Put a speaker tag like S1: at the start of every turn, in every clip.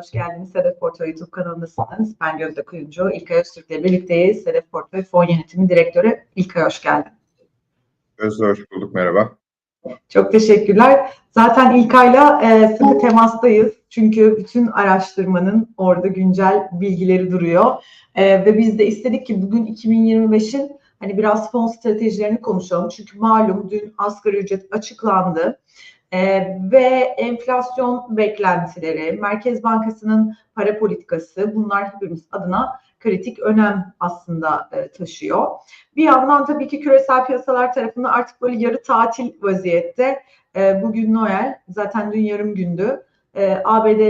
S1: hoş geldiniz. Sedef Portföy YouTube kanalındasınız. Ben Gözde Kuyumcu, İlkay Öztürk ile birlikteyiz. Sedef Portföy Fon Yönetimi Direktörü İlkay hoş geldin.
S2: Gözde hoş bulduk, merhaba.
S1: Çok teşekkürler. Zaten İlkay'la e, sıkı temastayız. Çünkü bütün araştırmanın orada güncel bilgileri duruyor. E, ve biz de istedik ki bugün 2025'in hani biraz fon stratejilerini konuşalım. Çünkü malum dün asgari ücret açıklandı. Ee, ve enflasyon beklentileri, Merkez Bankası'nın para politikası bunlar hepimiz adına kritik önem aslında e, taşıyor. Bir yandan tabii ki küresel piyasalar tarafında artık böyle yarı tatil vaziyette. E, bugün Noel, zaten dün yarım gündü. E, ABD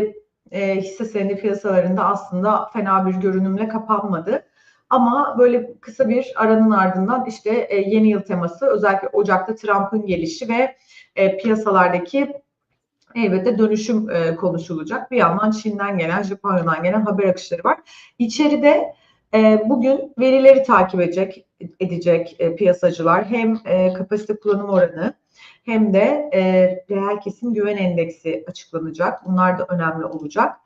S1: e, hisse senedi piyasalarında aslında fena bir görünümle kapanmadı. Ama böyle kısa bir aranın ardından işte e, yeni yıl teması özellikle Ocak'ta Trump'ın gelişi ve e, piyasalardaki elbette dönüşüm e, konuşulacak. Bir yandan Çin'den gelen, Japonya'dan gelen haber akışları var. İçeride e, bugün verileri takip edecek edecek e, piyasacılar hem e, kapasite kullanım oranı hem de e, reel kesim güven endeksi açıklanacak. Bunlar da önemli olacak.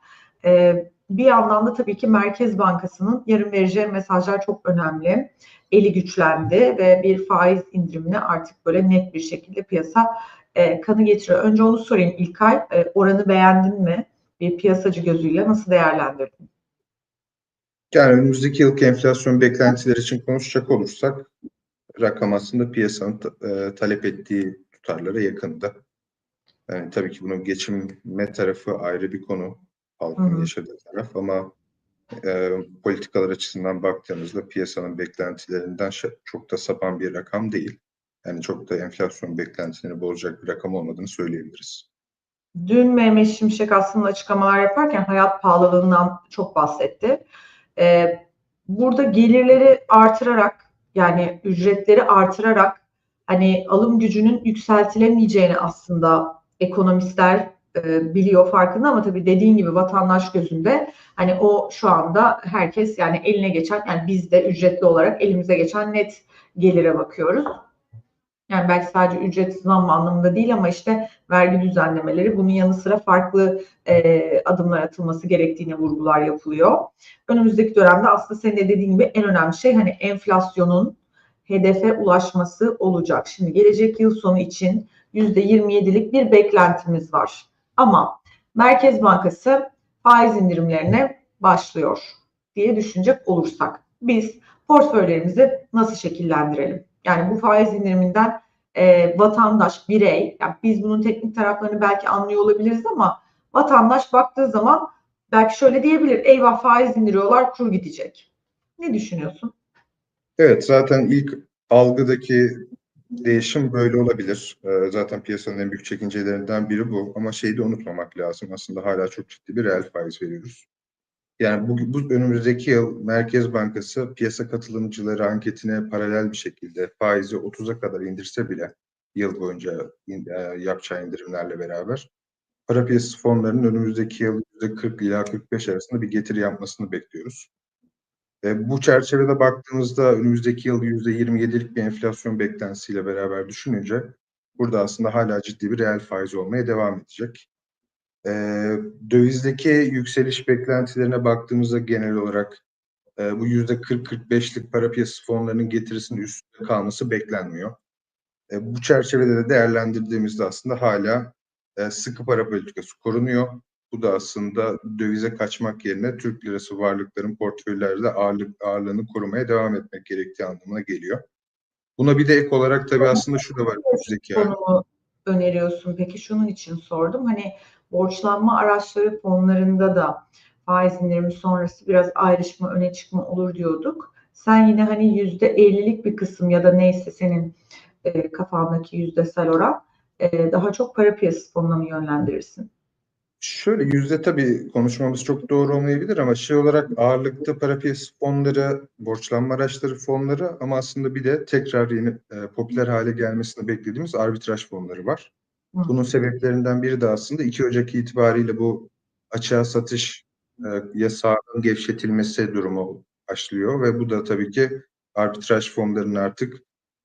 S1: E, bir yandan da tabii ki Merkez Bankası'nın yarın vereceği mesajlar çok önemli. Eli güçlendi ve bir faiz indirimine artık böyle net bir şekilde piyasa e, kanı getiriyor. Önce onu sorayım İlkay. E, oranı beğendin mi? Bir piyasacı gözüyle nasıl değerlendirdin?
S2: Yani önümüzdeki yılki enflasyon beklentileri için konuşacak olursak rakam aslında piyasanın e, talep ettiği tutarlara yakında. Yani tabii ki bunun geçinme tarafı ayrı bir konu. Halkın Hı-hı. yaşadığı taraf ama e, politikalar açısından baktığımızda piyasanın beklentilerinden çok da sapan bir rakam değil. Yani çok da enflasyon beklentilerini bozacak bir rakam olmadığını söyleyebiliriz.
S1: Dün Mehmet Şimşek aslında açıklamalar yaparken hayat pahalılığından çok bahsetti. Ee, burada gelirleri artırarak yani ücretleri artırarak hani alım gücünün yükseltilemeyeceğini aslında ekonomistler e, biliyor farkında ama tabii dediğin gibi vatandaş gözünde hani o şu anda herkes yani eline geçen yani biz de ücretli olarak elimize geçen net gelire bakıyoruz. Yani belki sadece ücret zam anlamında değil ama işte vergi düzenlemeleri bunun yanı sıra farklı e, adımlar atılması gerektiğine vurgular yapılıyor. Önümüzdeki dönemde aslında senin de dediğin gibi en önemli şey hani enflasyonun hedefe ulaşması olacak. Şimdi gelecek yıl sonu için %27'lik bir beklentimiz var. Ama Merkez Bankası faiz indirimlerine başlıyor diye düşünecek olursak biz portföylerimizi nasıl şekillendirelim? Yani bu faiz indiriminden e, vatandaş, birey, yani biz bunun teknik taraflarını belki anlıyor olabiliriz ama vatandaş baktığı zaman belki şöyle diyebilir, eyvah faiz indiriyorlar, kur gidecek. Ne düşünüyorsun?
S2: Evet, zaten ilk algıdaki değişim böyle olabilir. Ee, zaten piyasanın en büyük çekincelerinden biri bu. Ama şeyi de unutmamak lazım. Aslında hala çok ciddi bir reel faiz veriyoruz. Yani bu, bu önümüzdeki yıl Merkez Bankası piyasa katılımcıları anketine paralel bir şekilde faizi 30'a kadar indirse bile yıl boyunca in, e, yapacağı indirimlerle beraber para piyasası fonlarının önümüzdeki yıl %40 ila 45 arasında bir getiri yapmasını bekliyoruz. E, bu çerçevede baktığımızda önümüzdeki yıl %27'lik bir enflasyon beklentisiyle beraber düşününce burada aslında hala ciddi bir reel faiz olmaya devam edecek. E, dövizdeki yükseliş beklentilerine baktığımızda genel olarak e, bu yüzde 40-45'lik para piyasası fonlarının getirisinin üstünde kalması beklenmiyor. Bu çerçevede de değerlendirdiğimizde aslında hala sıkı para politikası korunuyor. Bu da aslında dövize kaçmak yerine Türk lirası varlıkların portföylerde ağırlık, ağırlığını korumaya devam etmek gerektiği anlamına geliyor. Buna bir de ek olarak tabii aslında şu da var.
S1: Konumu öneriyorsun. Peki şunun için sordum. Hani borçlanma araçları fonlarında da faiz indirimi sonrası biraz ayrışma öne çıkma olur diyorduk. Sen yine hani yüzde ellilik bir kısım ya da neyse senin e, kafandaki yüzdesel oran e, daha çok para piyasası fonuna mı yönlendirirsin?
S2: Şöyle yüzde tabii konuşmamız çok doğru olmayabilir ama şey olarak ağırlıkta para piyasası fonları, borçlanma araçları fonları ama aslında bir de tekrar yeni e, popüler hale gelmesini beklediğimiz arbitraj fonları var. Bunun sebeplerinden biri de aslında 2 Ocak itibariyle bu açığa satış e, yasağının gevşetilmesi durumu başlıyor ve bu da tabii ki arbitraj fonlarının artık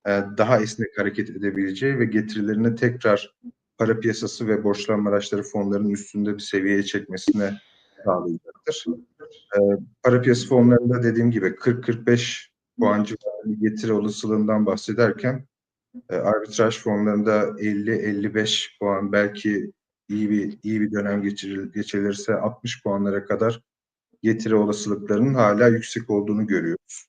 S2: e, daha esnek hareket edebileceği ve getirilerini tekrar para piyasası ve borçlanma araçları fonlarının üstünde bir seviyeye çekmesine sağlayacaktır. E, para piyasa fonlarında dediğim gibi 40-45 puan civarında bir getiri olasılığından bahsederken e, arbitraj fonlarında 50-55 puan belki iyi bir iyi bir dönem geçiril, geçirilirse 60 puanlara kadar getiri olasılıklarının hala yüksek olduğunu görüyoruz.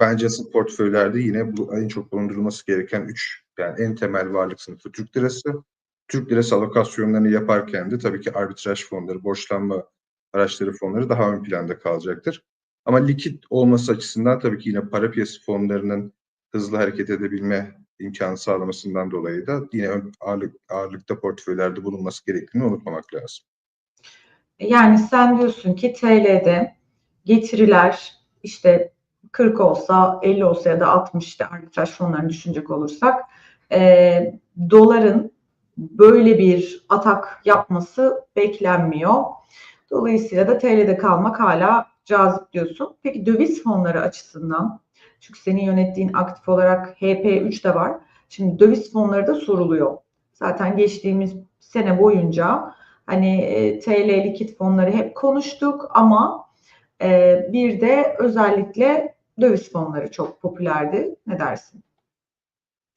S2: Bence asıl portföylerde yine bu en çok bulundurulması gereken üç yani en temel varlık sınıfı Türk lirası. Türk lirası alokasyonlarını yaparken de tabii ki arbitraj fonları, borçlanma araçları fonları daha ön planda kalacaktır. Ama likit olması açısından tabii ki yine para piyasa fonlarının hızlı hareket edebilme imkanı sağlamasından dolayı da yine ağırlık, ağırlıkta portföylerde bulunması gerektiğini unutmamak lazım.
S1: Yani sen diyorsun ki TL'de getiriler işte 40 olsa 50 olsa ya da 60 işte arbitraj fonlarını düşünecek olursak e, doların böyle bir atak yapması beklenmiyor. Dolayısıyla da TL'de kalmak hala cazip diyorsun. Peki döviz fonları açısından çünkü senin yönettiğin aktif olarak HP3 de var. Şimdi döviz fonları da soruluyor. Zaten geçtiğimiz sene boyunca hani e, TL likit fonları hep konuştuk ama e, bir de özellikle döviz fonları çok popülerdi. Ne dersin?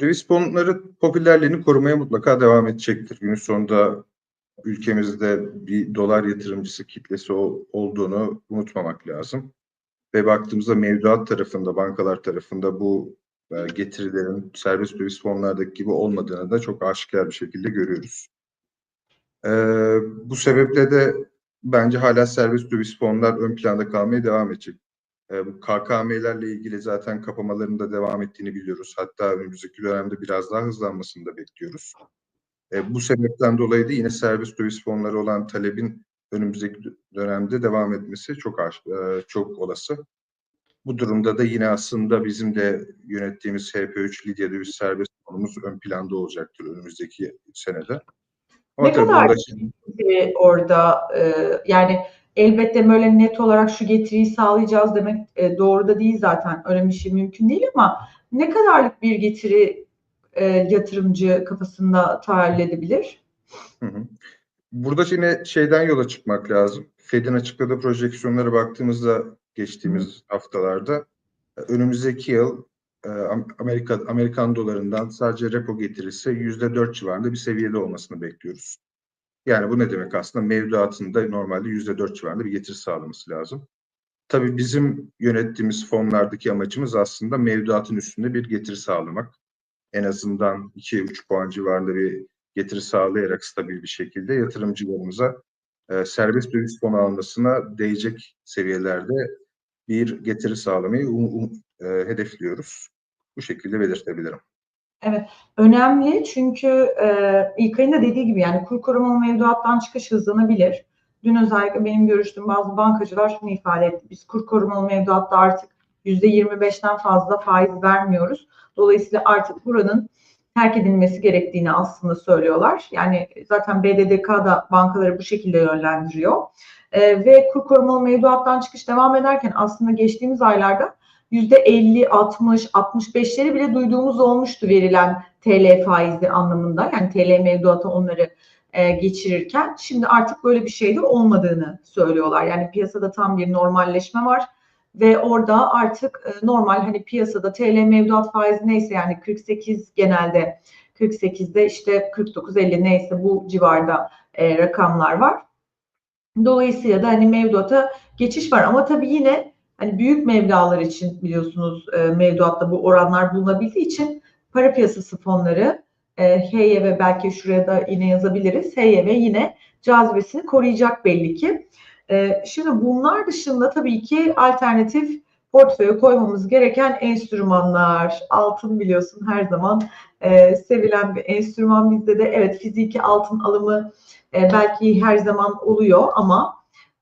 S2: Döviz fonları popülerliğini korumaya mutlaka devam edecektir. Günün sonunda ülkemizde bir dolar yatırımcısı kitlesi olduğunu unutmamak lazım. Ve baktığımızda mevduat tarafında, bankalar tarafında bu e, getirilerin serbest döviz fonlardaki gibi olmadığını da çok aşikar bir şekilde görüyoruz. E, bu sebeple de bence hala serbest döviz fonlar ön planda kalmaya devam edecek. E, KKM'lerle ilgili zaten kapamaların da devam ettiğini biliyoruz. Hatta önümüzdeki dönemde biraz daha hızlanmasını da bekliyoruz. E, bu sebepten dolayı da yine serbest döviz fonları olan talebin önümüzdeki dönemde devam etmesi çok e, çok olası. Bu durumda da yine aslında bizim de yönettiğimiz HP3 Lidya döviz serbest fonumuz ön planda olacaktır önümüzdeki senede.
S1: Ama ne kadar burada... orada e, yani elbette böyle net olarak şu getiriyi sağlayacağız demek e, doğru da değil zaten. Öyle bir şey mümkün değil ama ne kadarlık bir getiri e, yatırımcı kafasında tahayyül edebilir?
S2: Hı hı. Burada yine şeyden yola çıkmak lazım. Fed'in açıkladığı projeksiyonlara baktığımızda geçtiğimiz haftalarda e, önümüzdeki yıl e, Amerika Amerikan dolarından sadece repo getirisi yüzde dört civarında bir seviyede olmasını bekliyoruz. Yani bu ne demek aslında? Mevduatında normalde yüzde dört civarında bir getiri sağlaması lazım. Tabii bizim yönettiğimiz fonlardaki amacımız aslında mevduatın üstünde bir getiri sağlamak. En azından 2-3 puan civarında bir getiri sağlayarak stabil bir şekilde yatırımcılarımıza e, serbest döviz fonu almasına değecek seviyelerde bir getiri sağlamayı um, um, e, hedefliyoruz. Bu şekilde belirtebilirim.
S1: Evet, önemli çünkü e, İlkay'ın da dediği gibi yani kur korumalı mevduattan çıkış hızlanabilir. Dün özellikle benim görüştüğüm bazı bankacılar şunu ifade etti. Biz kur korumalı mevduatta artık %25'ten fazla faiz vermiyoruz. Dolayısıyla artık buranın terk edilmesi gerektiğini aslında söylüyorlar. Yani zaten BDDK da bankaları bu şekilde yönlendiriyor. E, ve kur korumalı mevduattan çıkış devam ederken aslında geçtiğimiz aylarda %50, 60, 65'leri bile duyduğumuz olmuştu verilen TL faizi anlamında. Yani TL mevduata onları e, geçirirken şimdi artık böyle bir şey de olmadığını söylüyorlar. Yani piyasada tam bir normalleşme var ve orada artık e, normal hani piyasada TL mevduat faizi neyse yani 48 genelde 48'de işte 49-50 neyse bu civarda e, rakamlar var. Dolayısıyla da hani mevduata geçiş var ama tabii yine hani büyük mevdualar için biliyorsunuz e, mevduatta bu oranlar bulunabildiği için para piyasası fonları e, HYV belki şuraya da yine yazabiliriz. HYV yine cazibesini koruyacak belli ki. E, şimdi bunlar dışında tabii ki alternatif portföye koymamız gereken enstrümanlar. Altın biliyorsun her zaman e, sevilen bir enstrüman bizde de. Evet fiziki altın alımı e, belki her zaman oluyor ama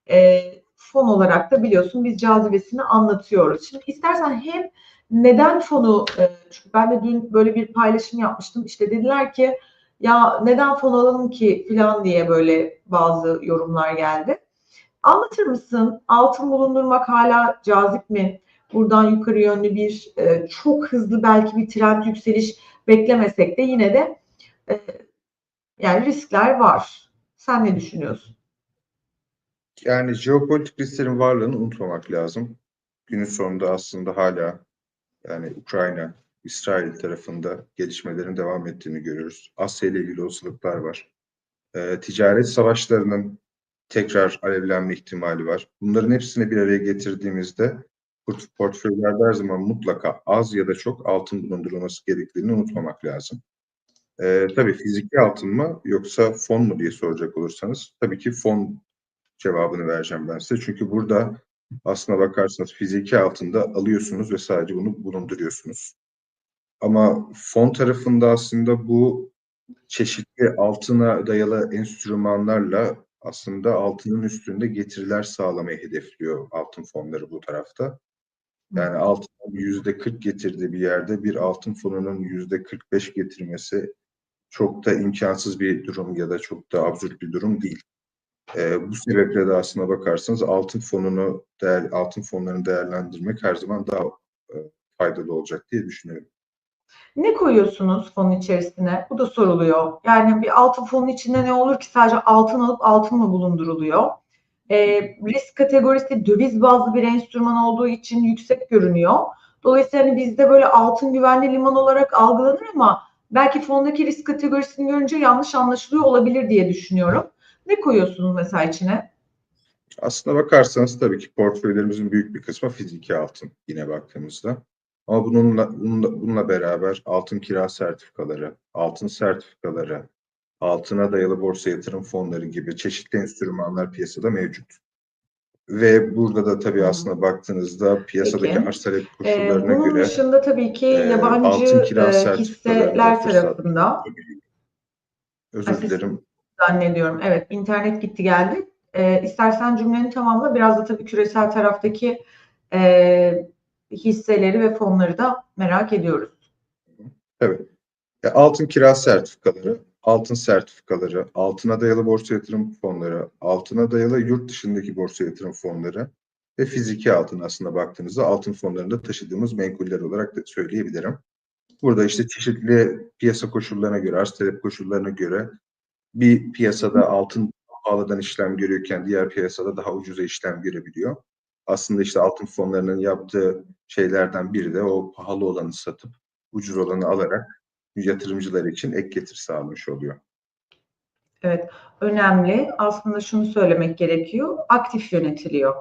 S1: e, fon olarak da biliyorsun biz cazibesini anlatıyoruz. Şimdi istersen hem neden fonu, e, çünkü ben de dün böyle bir paylaşım yapmıştım. İşte dediler ki ya neden fon alalım ki falan diye böyle bazı yorumlar geldi. Anlatır mısın? Altın bulundurmak hala cazip mi? Buradan yukarı yönlü bir e, çok hızlı belki bir trend yükseliş beklemesek de yine de e, yani riskler var. Sen ne düşünüyorsun?
S2: Yani jeopolitik risklerin varlığını unutmamak lazım. Günün sonunda aslında hala yani Ukrayna, İsrail tarafında gelişmelerin devam ettiğini görüyoruz. Asya ile ilgili olasılıklar var. Ee, ticaret savaşlarının tekrar alevlenme ihtimali var. Bunların hepsini bir araya getirdiğimizde port- portföylerde her zaman mutlaka az ya da çok altın bulundurulması gerektiğini unutmamak lazım. Ee, tabii fiziki altın mı yoksa fon mu diye soracak olursanız tabii ki fon cevabını vereceğim ben size. Çünkü burada aslına bakarsanız fiziki altında alıyorsunuz ve sadece bunu bulunduruyorsunuz. Ama fon tarafında aslında bu çeşitli altına dayalı enstrümanlarla aslında altının üstünde getiriler sağlamayı hedefliyor altın fonları bu tarafta. Yani altının yüzde 40 getirdiği bir yerde bir altın fonunun yüzde 45 getirmesi çok da imkansız bir durum ya da çok da absürt bir durum değil. Ee, bu sebeple de aslına bakarsanız altın fonunu değer, altın fonlarını değerlendirmek her zaman daha e, faydalı olacak diye düşünüyorum.
S1: Ne koyuyorsunuz fonun içerisine? Bu da soruluyor. Yani bir altın fonun içinde ne olur ki sadece altın alıp altın mı bulunduruluyor? Ee, risk kategorisi döviz bazlı bir enstrüman olduğu için yüksek görünüyor. Dolayısıyla hani bizde böyle altın güvenli liman olarak algılanır ama belki fondaki risk kategorisini görünce yanlış anlaşılıyor olabilir diye düşünüyorum. Ne koyuyorsunuz mesela içine?
S2: Aslına bakarsanız tabii ki portföylerimizin büyük bir kısmı fiziki altın yine baktığımızda. Ama bununla, bununla, bununla beraber altın kira sertifikaları, altın sertifikaları, altına dayalı borsa yatırım fonları gibi çeşitli enstrümanlar piyasada mevcut. Ve burada da tabii aslında baktığınızda piyasadaki
S1: Peki.
S2: arz talep
S1: Ee,
S2: koşullarına
S1: bunun
S2: göre
S1: dışında tabii ki
S2: e,
S1: yabancı
S2: altın kira
S1: e, hisseler tarafında
S2: özür dilerim
S1: zannediyorum. Evet, internet gitti geldi. Ee, istersen cümleni tamamla. Biraz da tabii küresel taraftaki e, hisseleri ve fonları da merak ediyoruz.
S2: Tabii. E, altın kira sertifikaları, altın sertifikaları, altına dayalı borsa yatırım fonları, altına dayalı yurt dışındaki borsa yatırım fonları ve fiziki altın aslında baktığınızda altın fonlarında taşıdığımız menkuller olarak da söyleyebilirim. Burada işte çeşitli piyasa koşullarına göre, arz talep koşullarına göre bir piyasada altın pahalıdan işlem görüyorken diğer piyasada daha ucuza işlem görebiliyor. Aslında işte altın fonlarının yaptığı şeylerden biri de o pahalı olanı satıp ucuz olanı alarak yatırımcılar için ek getir sağlamış oluyor.
S1: Evet, önemli. Aslında şunu söylemek gerekiyor. Aktif yönetiliyor.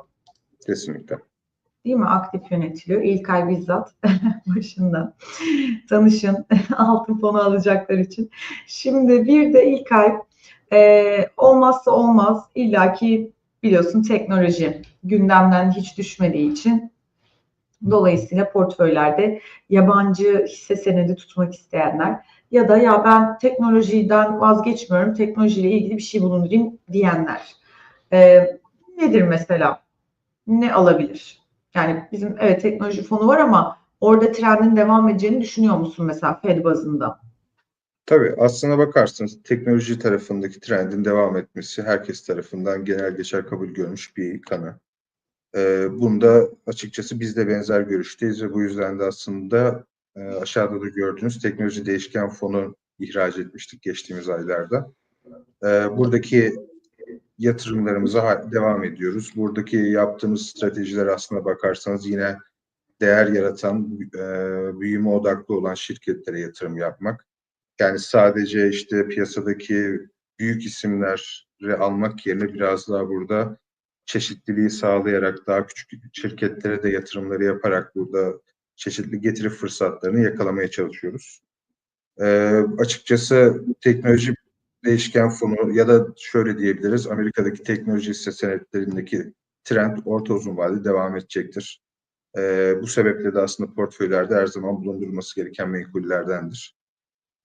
S2: Kesinlikle.
S1: Değil mi? Aktif yönetiliyor. İlkay bizzat başında. Tanışın altın fonu alacaklar için. Şimdi bir de İlkay e, olmazsa olmaz illaki biliyorsun teknoloji gündemden hiç düşmediği için dolayısıyla portföylerde yabancı hisse senedi tutmak isteyenler ya da ya ben teknolojiden vazgeçmiyorum, teknolojiyle ilgili bir şey bulundurayım diyenler. E, nedir mesela? Ne alabilir? Yani bizim evet teknoloji fonu var ama orada trendin devam edeceğini düşünüyor musun mesela Fed bazında?
S2: Tabii aslına bakarsanız teknoloji tarafındaki trendin devam etmesi herkes tarafından genel geçer kabul görmüş bir kanı. Ee, bunda açıkçası biz de benzer görüşteyiz ve bu yüzden de aslında e, aşağıda da gördüğünüz teknoloji değişken fonu ihraç etmiştik geçtiğimiz aylarda. Ee, buradaki yatırımlarımıza devam ediyoruz. Buradaki yaptığımız stratejiler aslına bakarsanız yine değer yaratan, e, büyüme odaklı olan şirketlere yatırım yapmak. Yani sadece işte piyasadaki büyük isimleri almak yerine biraz daha burada çeşitliliği sağlayarak daha küçük şirketlere de yatırımları yaparak burada çeşitli getiri fırsatlarını yakalamaya çalışıyoruz. Ee, açıkçası teknoloji değişken fonu ya da şöyle diyebiliriz Amerika'daki teknoloji hisse senetlerindeki trend orta uzun vadede devam edecektir. Ee, bu sebeple de aslında portföylerde her zaman bulundurulması gereken menkullerdendir.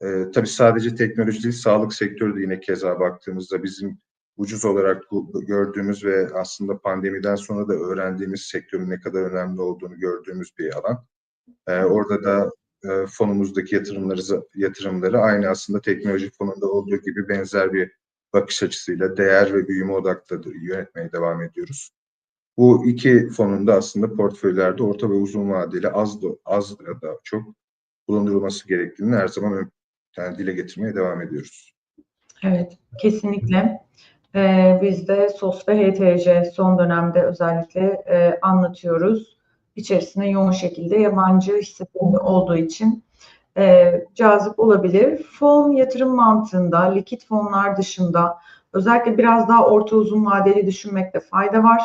S2: Ee, tabii sadece teknoloji değil, sağlık sektörü de yine keza baktığımızda bizim ucuz olarak gördüğümüz ve aslında pandemiden sonra da öğrendiğimiz sektörün ne kadar önemli olduğunu gördüğümüz bir alan. Ee, orada da e, fonumuzdaki yatırımları yatırımları aynı aslında teknoloji fonunda olduğu gibi benzer bir bakış açısıyla değer ve büyüme odaklı da yönetmeye devam ediyoruz. Bu iki fonun da aslında portföylerde orta ve uzun vadeli az da az da çok bulundurulması gerektiğini her zaman yani dile getirmeye devam ediyoruz.
S1: Evet, kesinlikle. Ee, biz de SOS ve HTC son dönemde özellikle e, anlatıyoruz. İçerisine yoğun şekilde yabancı hisse fonu olduğu için e, cazip olabilir. Fon yatırım mantığında, likit fonlar dışında özellikle biraz daha orta uzun vadeli düşünmekte fayda var.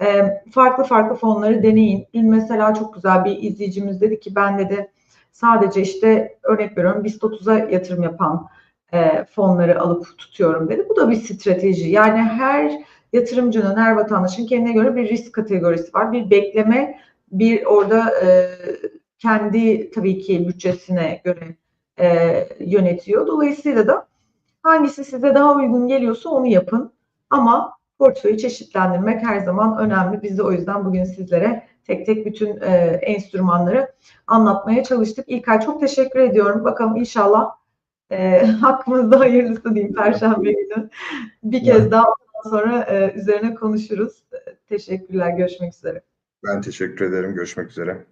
S1: E, farklı farklı fonları deneyin. Dün mesela çok güzel bir izleyicimiz dedi ki ben dedi sadece işte örnek veriyorum BIST 30'a yatırım yapan e, fonları alıp tutuyorum dedi. Bu da bir strateji. Yani her yatırımcının, her vatandaşın kendine göre bir risk kategorisi var. Bir bekleme, bir orada e, kendi tabii ki bütçesine göre e, yönetiyor. Dolayısıyla da hangisi size daha uygun geliyorsa onu yapın. Ama portföyü çeşitlendirmek her zaman önemli. Biz de o yüzden bugün sizlere tek tek bütün e, enstrümanları anlatmaya çalıştık. İlkay çok teşekkür ediyorum. Bakalım inşallah e, hakkımızda hayırlısı diyeyim Perşembe günü. Bir kez daha sonra e, üzerine konuşuruz. Teşekkürler. Görüşmek üzere.
S2: Ben teşekkür ederim. Görüşmek üzere.